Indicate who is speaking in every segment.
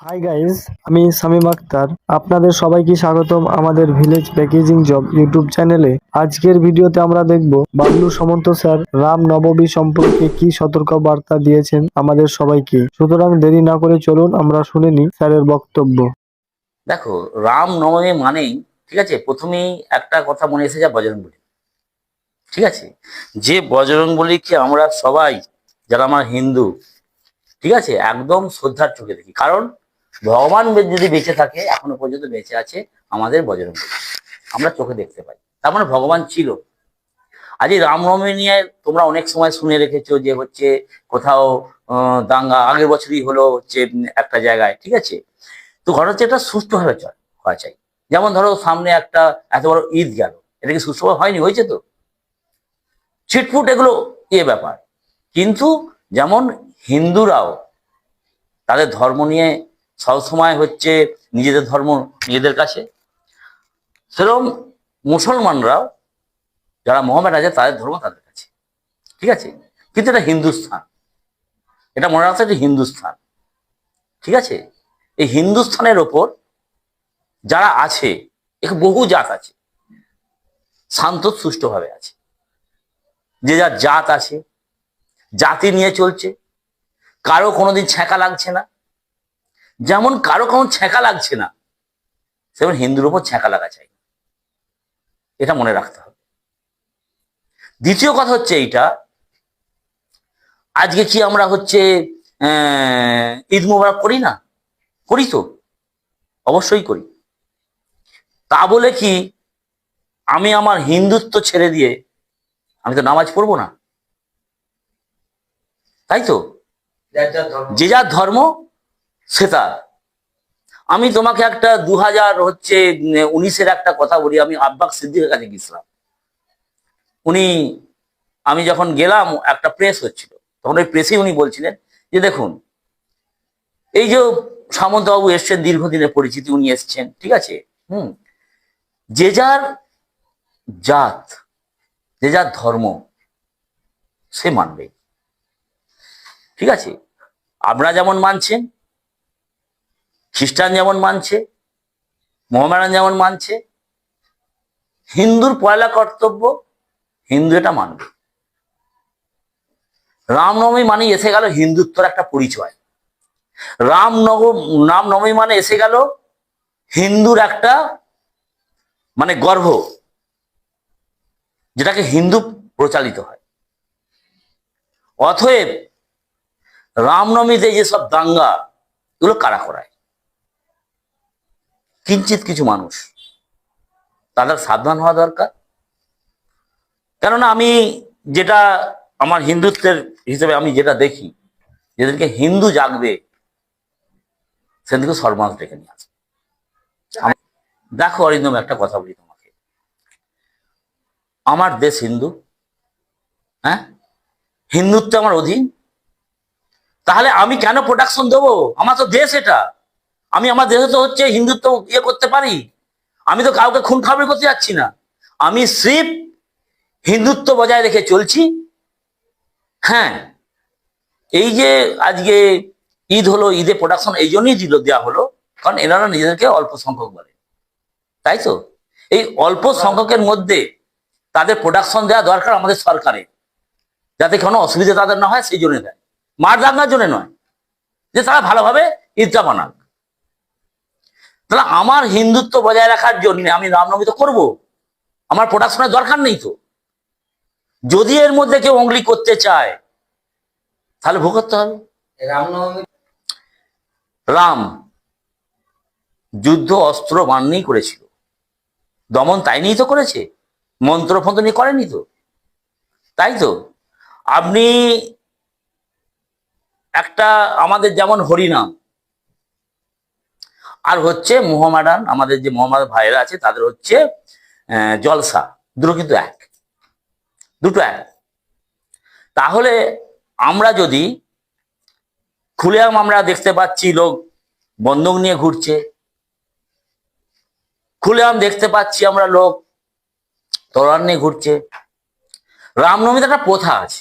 Speaker 1: Hi guys আমি সামিম আক্তার। আপনাদের সবাইকে স্বাগতম আমাদের ভিলেজ প্যাকেজিং জব ইউটিউব চ্যানেলে আজকের ভিডিওতে আমরা দেখব বাবলু সামন্ত স্যার রাম নবমী সম্পর্কে কি সতর্ক বার্তা দিয়েছেন আমাদের সবাইকে। সুতরাং দেরি না করে চলুন, আমরা শুনে নিই স্যারের বক্তব্য।
Speaker 2: দেখো, রাম নবমী মানেই, ঠিক আছে, প্রথমেই একটা কথা মনে এসে যায় বজরং বলি ঠিক আছে? যে বজরং বলিকে আমরা সবাই, যারা আমার হিন্দু, ঠিক আছে, একদম শ্রদ্ধার চোখে দেখি। কারণ ভগবান যদি বেঁচে থাকে, এখনও পর্যন্ত বেঁচে আছে আমাদের বজরং আমরা চোখে দেখতে পাই। তার মানে ভগবান ছিল। আজ এই রামনবমী নিয়ে তোমরা অনেক সময় শুনে রেখেছো যে হচ্ছে কোথাও দাঙ্গা আগের বছরই হলো হচ্ছে একটা জায়গায়, ঠিক আছে? তো ঘটনা হচ্ছে এটা সুস্থভাবে চল হওয়া চাই। যেমন ধরো সামনে একটা এত বড় ঈদ গেল। এটা কি সুস্থভাবে হয়নি? হয়েছে তো? ছিটফুট এগুলো ইয়ে ব্যাপার। কিন্তু যেমন হিন্দুরাও তাদের ধর্ম নিয়ে সবসময় হচ্ছে নিজেদের ধর্ম নিজেদের কাছে। সেরকম মুসলমানরাও, যারা মোহাম্মদ আছে, তাদের ধর্ম তাদের কাছে। ঠিক আছে? কিন্তু এটা হিন্দুস্থান। এটা মনে রাখতে হবে হিন্দুস্থান। ঠিক আছে? এই হিন্দুস্থানের ওপর যারা আছে এখানে বহু জাত আছে। শান্ত সুষ্ঠুভাবে আছে। যে যার জাত আছে, জাতি নিয়ে চলছে। কারও কোনোদিন ছ্যাঁকা লাগছে না। যেমন কারও কোনো ছ্যাঁকা লাগছে না সেমন হিন্দুর ওপর ছ্যাঁকা লাগা চাই। এটা মনে রাখতে হবে। দ্বিতীয় কথা হচ্ছে এইটা আজকে কি আমরা হচ্ছে ঈদ মোবারক করি না? করি তো অবশ্যই করি। তা বলে কি আমি আমার হিন্দুত্ব ছেড়ে দিয়ে আমি তো নামাজ পড়ব না? তাই তো? যে যার ধর্ম সে তার আমি তোমাকে একটা দু হাজার হচ্ছে উনিশের একটা কথা বলি। আমি আব্বাক সিদ্দিকের কাছে গেছিলাম উনি, আমি যখন গেলাম, একটা প্রেস হচ্ছিল। তখন ওই প্রেসে উনি বলছিলেন যে, দেখুন, এই যে সামন্তবাবু এসছেন, দীর্ঘদিনের পরিচিতি উনি এসছেন, ঠিক আছে? হুম। যে যার জাত, যে যার ধর্ম, সে মানবে। ঠিক আছে? আপনারা যেমন মানছেন খ্রিস্টান যেমন মানছে মোহামেডান যেমন মানছে, হিন্দুর পয়লা কর্তব্য হিন্দু এটা মানবে। রামনবমী মানে এসে গেল হিন্দুত্বর একটা পরিচয়। রামনব রামনবমী মানে এসে গেল হিন্দুর একটা মানে গর্ভ, যেটাকে হিন্দু প্রচালিত হয়। অতএব রামনবমীতে যেসব দাঙ্গা, এগুলো কারা করায়? কিঞ্চিত কিছু মানুষ। তাদের সাবধান হওয়া দরকার। কেননা আমি যেটা আমার হিন্দুত্বের হিসেবে আমি যেটা দেখি, যেদিনকে হিন্দু জাগবে, সেদিনকে সর্বনাশ ডেকে নিয়ে আসবে। দেখো অরিন্দম একটা কথা বলি তোমাকে। আমার দেশ হিন্দু হ্যাঁ? হিন্দুত্ব আমার অধীন। তাহলে আমি কেন প্রোডাকশন দেবো? আমার তো দেশ এটা। আমি আমার দেশে তো হচ্ছে হিন্দুত্ব ইয়ে করতে পারি। আমি তো কাউকে খুন খাবি করতে যাচ্ছি না। আমি সিপ হিন্দুত্ব বজায় রেখে চলছি। হ্যাঁ এই যে আজকে ঈদ হলো, ঈদে প্রোডাকশন এই জন্যই দিল দেওয়া হলো, কারণ এনারা নিজেদেরকে অল্প সংখ্যক বলে। তাই তো? এই অল্প সংখ্যকের মধ্যে তাদের প্রোডাকশন দেওয়া দরকার আমাদের সরকারের, যাতে কোনো অসুবিধা তাদের না হয়, সেই জন্য দেয়। মার দাঙ্গার জন্য নয়, যে তারা ভালোভাবে ঈদটা বানাক তাহলে আমার হিন্দুত্ব বজায় রাখার জন্য আমি রামনবমী তো করব। আমার প্রোডাকশনের দরকার নেই তো। যদি এর মধ্যে কেউ অঙ্গলি করতে চায় তাহলে ভোগ করতে হবে।
Speaker 3: রামনবমী
Speaker 2: রাম যুদ্ধ অস্ত্র নিয়েই করেছিল। দমন তাই নিয়েই তো করেছে। মন্ত্র ফন্ত্র নিয়ে করেনি তো। তাই তো? আপনি একটা আমাদের যেমন হরিনাম আর হচ্ছে মোহামেডান আমাদের যে মোহাম্মদ ভাইরা আছে, তাদের হচ্ছে জলসা। দুটো কিন্তু এক। দুটো এক। তাহলে আমরা যদি খুলেআম আমরা দেখতে পাচ্ছি লোক বন্দুক নিয়ে ঘুরছে। খুলেআম দেখতে পাচ্ছি আমরা লোক তলোয়ার নিয়ে ঘুরছে। রামনবমীতে একটা প্রথা আছে।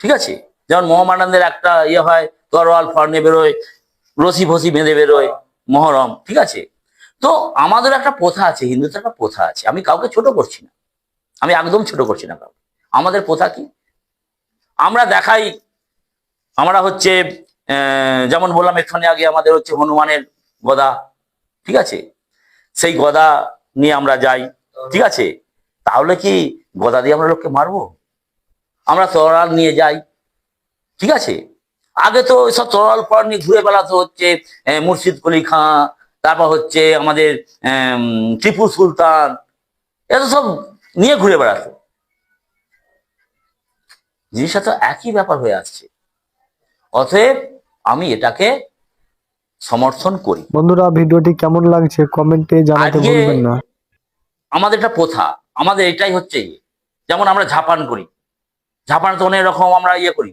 Speaker 2: ঠিক আছে? যেমন মোহামেডানদের একটা ইয়ে হয়, তরোয়াল ফর নিয়ে বেরোয় রসি ফসি বেঁধে বেরোয়। মহরম, ঠিক আছে? তো আমাদের একটা প্রথা আছে, হিন্দুদের একটা প্রথা আছে। আমি কাউকে ছোট করছি না। আমি একদম ছোট করছি না কাউকে। আমাদের প্রথা কি? আমরা দেখাই, আমরা হচ্ছে যেমন বললাম এখানে আগে আমাদের হচ্ছে হনুমানের গদা, ঠিক আছে? সেই গদা নিয়ে আমরা যাই, ঠিক আছে? তাহলে কি গদা দিয়ে আমরা লোককে মারবো? আমরা তরাল নিয়ে যাই, ঠিক আছে? আগে তো সব তরোয়াল ফরোয়াল নিয়ে ঘুরে বেড়াতো হচ্ছে মুর্শিদ কলি খাঁ তারপর হচ্ছে আমাদের আম, টিপু সুলতান এত সব নিয়ে ঘুরে বেড়াতো। জিনিসটা তো একই ব্যাপার হয়ে আসছে। অতএব আমি এটাকে সমর্থন করি।
Speaker 1: বন্ধুরা ভিডিওটি কেমন লাগছে কমেন্টে জানাতে ভুলবেন না।
Speaker 2: আমাদের একটা প্রথা আমাদের এটাই হচ্ছে ইয়ে। যেমন আমরা ঝাপান করি ঝাপান তো অনেক রকম আমরা ইয়ে করি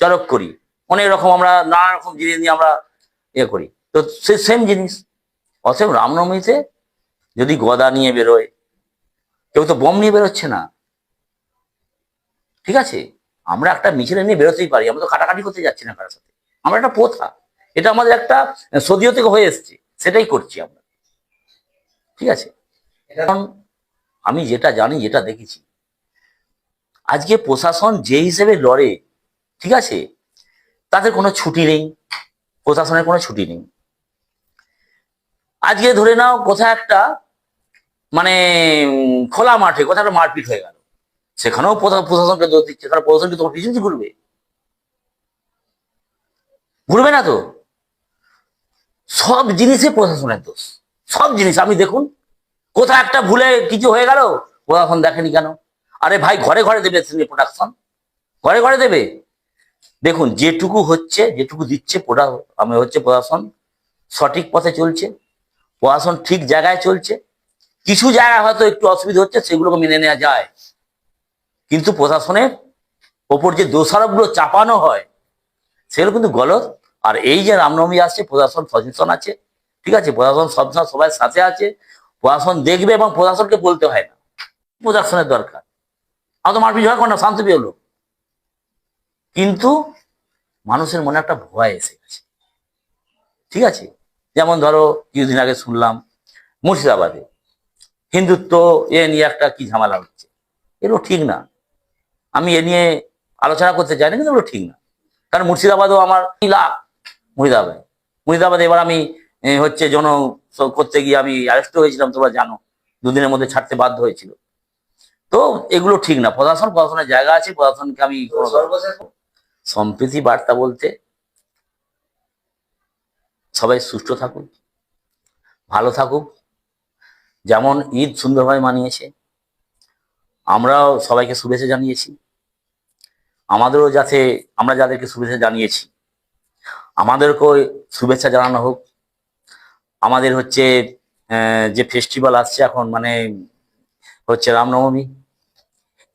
Speaker 2: চরক করি। অনেক রকম আমরা নানা রকম জিনিস নিয়ে আমরা ইয়ে করি। তো সে সেম জিনিস। অতএব রামনবমীতে যদি গদা নিয়ে বেরোয়, কেউ তো বম নিয়ে বেরোচ্ছে না। ঠিক আছে? আমরা একটা মিছিলে নিয়ে বেরোতেই পারি, আমরা তো কাটাকাটি করতে যাচ্ছি না কারোর সাথে। আমরা একটা প্রথা। এটা আমাদের একটা সদীয় থেকে হয়ে এসছে। সেটাই করছি আমরা। ঠিক আছে? এখন আমি যেটা জানি, যেটা দেখেছি। আজকে প্রশাসন যে হিসেবে লড়ে, ঠিক আছে? তাদের কোনো ছুটি নেই, প্রশাসনের কোনো ছুটি নেই। আজকে ধরে নাও কোথাও একটা মানে খোলা মাঠে, কোথাও একটা মারপিট হয়ে গেল। সেখানেও প্রশা- প্রশাসনকে দোষ দিচ্ছে কারণ প্রশাসন কি তোমার পিছনে ঘুরবে? ঘুরবে না তো? সব জিনিসে প্রশাসনের দোষ। সব জিনিস আপনি দেখুন, কোথাও একটা ভুলে কিছু হয়ে গেল, প্রশাসন দেখেনি কেন? আরে ভাই, ঘরে ঘরে দেবে প্রোডাকশন ঘরে ঘরে দেবে? দেখুন, যেটুকু হচ্ছে, যেটুকু দিচ্ছে আমি হচ্ছে প্রশাসন, সঠিক পথে চলছে, প্রশাসন ঠিক জায়গায় চলছে, কিছু জায়গায় হয়তো একটু অসুবিধা হচ্ছে, সেগুলোকে মেনে নেওয়া যায়। কিন্তু প্রশাসনের ওপর যে দোষারোপগুলো চাপানো হয়, সেগুলো কিন্তু গলত আর এই যে রামনবমী আসছে, প্রশাসন সচেতন আছে, ঠিক আছে? প্রশাসন সবসময় সবাই সাথে আছে, প্রশাসন দেখবে এবং প্রশাসনকে বলতে হয় না। প্রশাসনের দরকার। আমার তো মারপিট হয় না, শান্তি পেল কিন্তু মানুষের মনে একটা ভয় এসে গেছে। ঠিক আছে? যেমন ধরো, কিছুদিন আগে শুনলাম, মুর্শিদাবাদে হিন্দুত্ব এ নিয়ে একটা কি ঝামেলা হচ্ছে। এগুলো ঠিক না। আমি এ নিয়ে আলোচনা করতে চাই না কিন্তু এগুলো ঠিক না। কারণ মুর্শিদাবাদও আমার লাভ মুর্শিদাবাদ। মুর্শিদাবাদে এবার আমি হচ্ছে জন করতে গিয়ে আমি অ্যারেস্ট হয়েছিলাম, তোমরা জানো। দুদিনের মধ্যে ছাড়তে বাধ্য হয়েছিল। তো এগুলো ঠিক না। প্রশাসন, প্রশাসনের জায়গা আছে, প্রশাসনকে আমি সম্প্রীতি বার্তা বলতে সবাই সুস্থ থাকুক, ভালো থাকুক। যেমন ঈদ সুন্দরভাবে মানিয়েছে, আমরাও সবাইকে শুভেচ্ছা জানিয়েছি। আমাদেরও যাতে, আমরা যাদেরকে শুভেচ্ছা জানিয়েছি, আমাদেরকেও শুভেচ্ছা জানানো হোক। আমাদের হচ্ছে যে ফেস্টিভ্যাল আসছে এখন মানে হচ্ছে রামনবমী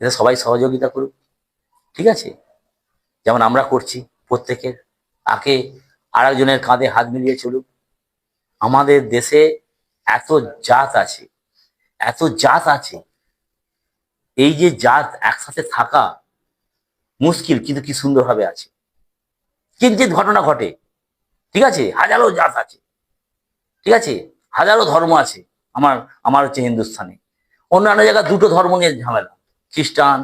Speaker 2: এতে সবাই সহযোগিতা করুক, ঠিক আছে? যেমন আমরা করছি প্রত্যেকের। আগে আরেকজনের কাঁধে হাত মিলিয়ে চলুক। আমাদের দেশে এত জাত আছে, এত জাত আছে। এই যে জাত একসাথে থাকা মুশকিল, কিন্তু কি সুন্দরভাবে আছে। কিঞ্চিত ঘটনা ঘটে, ঠিক আছে? হাজারো জাত আছে, ঠিক আছে? হাজারো ধর্ম আছে আমার আমার হচ্ছে হিন্দুস্থানে। অন্যান্য জায়গায় দুটো ধর্ম নিয়ে ঝামেলা, খ্রিস্টান,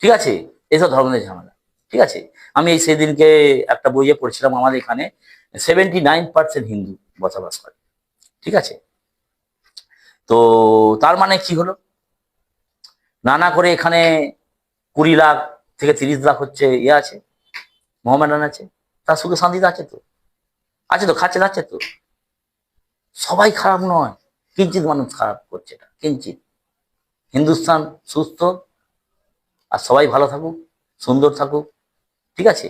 Speaker 2: ঠিক আছে? এসব ধর্ম নিয়ে ঝামেলা। ঠিক আছে? আমি এই সেদিনকে একটা বইয়ে পড়ছিলাম আমাদের এখানে সেভেন্টি নাইন পার্সেন্ট হিন্দু বসবাস করে, ঠিক আছে? তো তার মানে কি হলো? নানা করে এখানে কুড়ি লাখ থেকে তিরিশ লাখ হচ্ছে ইয়ে আছে, মোহামেডান আছে, তার সুখে শান্তিতে আছে তো আছে তো, খাচ্ছে যাচ্ছে তো। সবাই খারাপ নয়, কিঞ্চিত মানুষ খারাপ করছে এটা, কিঞ্চিত। হিন্দুস্তান সুস্থ, আর সবাই ভালো থাকুক, সুন্দর থাকুক ঠিক আছে?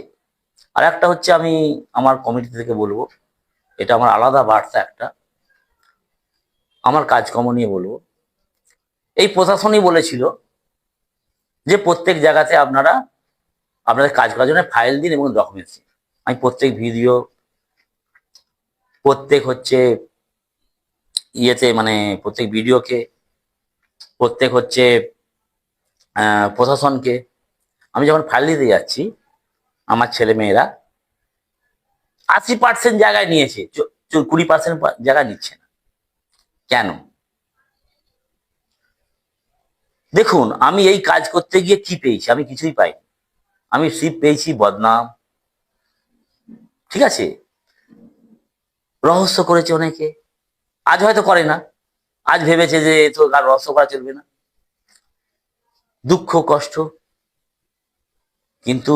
Speaker 2: আর একটা হচ্ছে আমি আমার কমিটি থেকে বলব। এটা আমার আলাদা বার্তা একটা। আমার কাজকর্ম নিয়ে বলব। এই প্রশাসনই বলেছিল যে প্রত্যেক জায়গাতে আপনারা আপনাদের কাজ করার জন্য ফাইল দিন এবং ডকুমেন্টস দিন। আমি প্রত্যেক ভিডিও প্রত্যেক হচ্ছে ইয়েতে মানে প্রত্যেক ভিডিওকে প্রত্যেক হচ্ছে প্রশাসনকে আমি যখন ফাইল দিতে যাচ্ছি আমার ছেলে মেয়েরা আশি পার্সেন্ট জায়গায় নিয়েছে কুড়ি পার্সেন্ট জায়গায় নিচ্ছে না। কেন? দেখুন, আমি এই কাজ করতে গিয়ে কি পেয়েছি? আমি কিছুই পাইনি। আমি শিব পেয়েছি, বদনাম। ঠিক আছে? রহস্য করেছে অনেকে। আজ হয়তো করে না। আজ ভেবেছে যে তো আর রহস্য করা চলবে না। দুঃখ, কষ্ট কিন্তু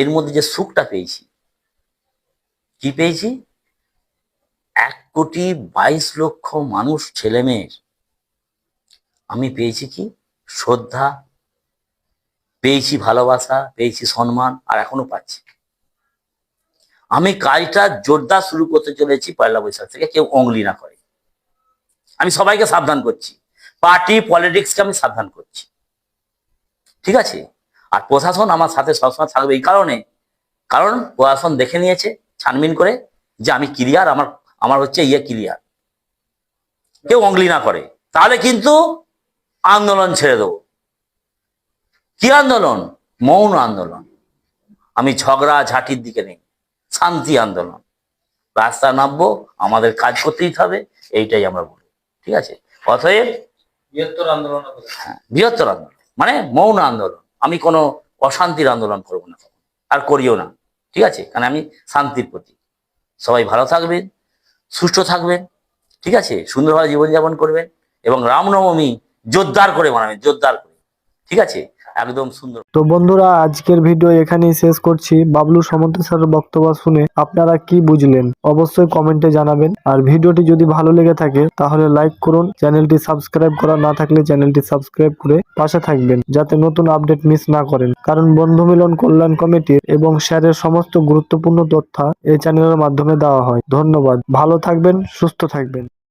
Speaker 2: এর মধ্যে যে সুখটা পেয়েছি, কি পেয়েছি? এক কোটি বাইশ লক্ষ মানুষ ছেলে মেয়ের আমি পেয়েছি কি? শ্রদ্ধা, পেয়েছি ভালোবাসা, পেয়েছি সম্মান, আর এখনও পাচ্ছি। আমি কাজটা জোরদার শুরু করতে চলেছি পয়লা বৈশাখ থেকে, কেউ অঙ্গলি না করে। আমি সবাইকে সাবধান করছি। পার্টি, পলিটিক্সকে আমি সাবধান করছি। ঠিক আছে? আর প্রশাসন আমার সাথে সবসময় থাকবে এই কারণে। কারণ প্রশাসন দেখে নিয়েছে ছানবিন করে যে আমি ক্লিয়ার আমার আমার হচ্ছে ইয়ে ক্লিয়ার। কেউ অঙ্গলি না করে। তাহলে কিন্তু আন্দোলন ছেড়ে দেবো। কি আন্দোলন? মৌন আন্দোলন। আমি ঝগড়া ঝাঁটির দিকে নেই। শান্তি আন্দোলন। রাস্তা নামবো আমাদের কাজ করতেই হবে এইটাই আমরা বলি। ঠিক আছে? অতএব
Speaker 3: বৃহত্তর আন্দোলন
Speaker 2: হ্যাঁ, বৃহত্তর আন্দোলন। মানে মৌন আন্দোলন। আমি কোনো অশান্তির আন্দোলন করব না আর করিও না। ঠিক আছে? কারণ আমি শান্তির প্রতি সবাই ভালো থাকবেন, সুস্থ থাকবেন, ঠিক আছে? সুন্দরভাবে জীবনযাপন করবেন এবং রামনবমী জোরদার করে মানাবেন, জোরদার করে। ঠিক আছে? একদম সুন্দর।
Speaker 1: তো বন্ধুরা, আজকের ভিডিও এখানেই শেষ করছি। বাবলু সামন্ত স্যারের বক্তব্য শুনে আপনারা কি বুঝলেন? অবশ্যই কমেন্টে জানাবেন। আর ভিডিওটি যদি ভালো লেগে থাকে, তাহলে লাইক করুন। চ্যানেলটি সাবস্ক্রাইব করা না থাকলে চ্যানেলটি সাবস্ক্রাইব করে পাশে থাকবেন, যাতে নতুন আপডেট মিস না করেন। কারণ বন্ধু মিলন কল্যাণ কমিটির এবং স্যারের সমস্ত গুরুত্বপূর্ণ তথ্য এই চ্যানেলের মাধ্যমে দেওয়া হয়। ধন্যবাদ। ভালো থাকবেন, সুস্থ থাকবেন।